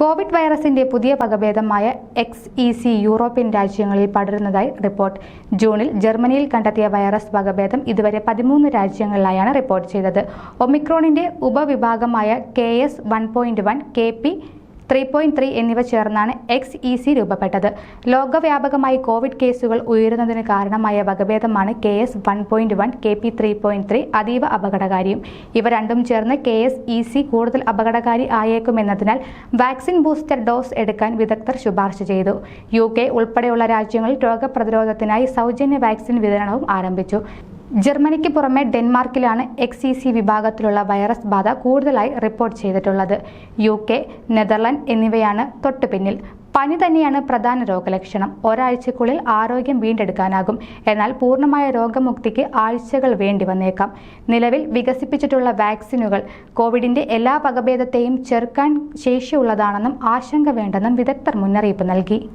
Covid വൈറസിന്റെ പുതിയ വകഭേദമായ എക്സ് ഇ സി യൂറോപ്യൻ രാജ്യങ്ങളിൽ പടരുന്നതായി റിപ്പോർട്ട്. ജൂണിൽ ജർമ്മനിയിൽ കണ്ടെത്തിയ വൈറസ് വകഭേദം ഇതുവരെ പതിമൂന്ന് രാജ്യങ്ങളിലായാണ് റിപ്പോർട്ട് ചെയ്തത്. ഒമിക്രോണിന്റെ ഉപവിഭാഗമായ K S one point one K P three point three എന്നിവ ചേർന്നാണ് എക്സ് ഇ സി രൂപപ്പെട്ടത്. ലോകവ്യാപകമായി കോവിഡ് കേസുകൾ ഉയരുന്നതിന് കാരണമായ വകഭേദമാണ് K S one point one K P three point three അതീവ അപകടകാരിയും. ഇവ രണ്ടും ചേർന്ന് കെ എസ് ഇ സി കൂടുതൽ അപകടകാരി ആയേക്കുമെന്നതിനാൽ വാക്സിൻ ബൂസ്റ്റർ ഡോസ് എടുക്കാൻ വിദഗ്ധർ ശുപാർശ ചെയ്തു. യു കെ ഉൾപ്പെടെയുള്ള രാജ്യങ്ങളിൽ രോഗപ്രതിരോധത്തിനായി സൗജന്യ വാക്സിൻ വിതരണവും ആരംഭിച്ചു. ജർമ്മനിക്ക് പുറമെ ഡെൻമാർക്കിലാണ് എക്സ് ഇ സി വിഭാഗത്തിലുള്ള വൈറസ് ബാധ കൂടുതലായി റിപ്പോർട്ട് ചെയ്തിട്ടുള്ളത്. യു കെ നെതർലൻഡ് എന്നിവയാണ് തൊട്ടുപിന്നിൽ. പനി തന്നെയാണ് പ്രധാന രോഗലക്ഷണം. ഒരാഴ്ചക്കുള്ളിൽ ആരോഗ്യം വീണ്ടെടുക്കാനാകും. എന്നാൽ പൂർണമായ രോഗമുക്തിക്ക് ആഴ്ചകൾ വേണ്ടി വന്നേക്കാം. നിലവിൽ വികസിപ്പിച്ചിട്ടുള്ള വാക്സിനുകൾ കോവിഡിന്റെ എല്ലാ വകഭേദത്തെയും ചെറുക്കാൻ ശേഷിയുള്ളതാണെന്നും ആശങ്ക വേണ്ടെന്നും വിദഗ്ധർ മുന്നറിയിപ്പ് നൽകി.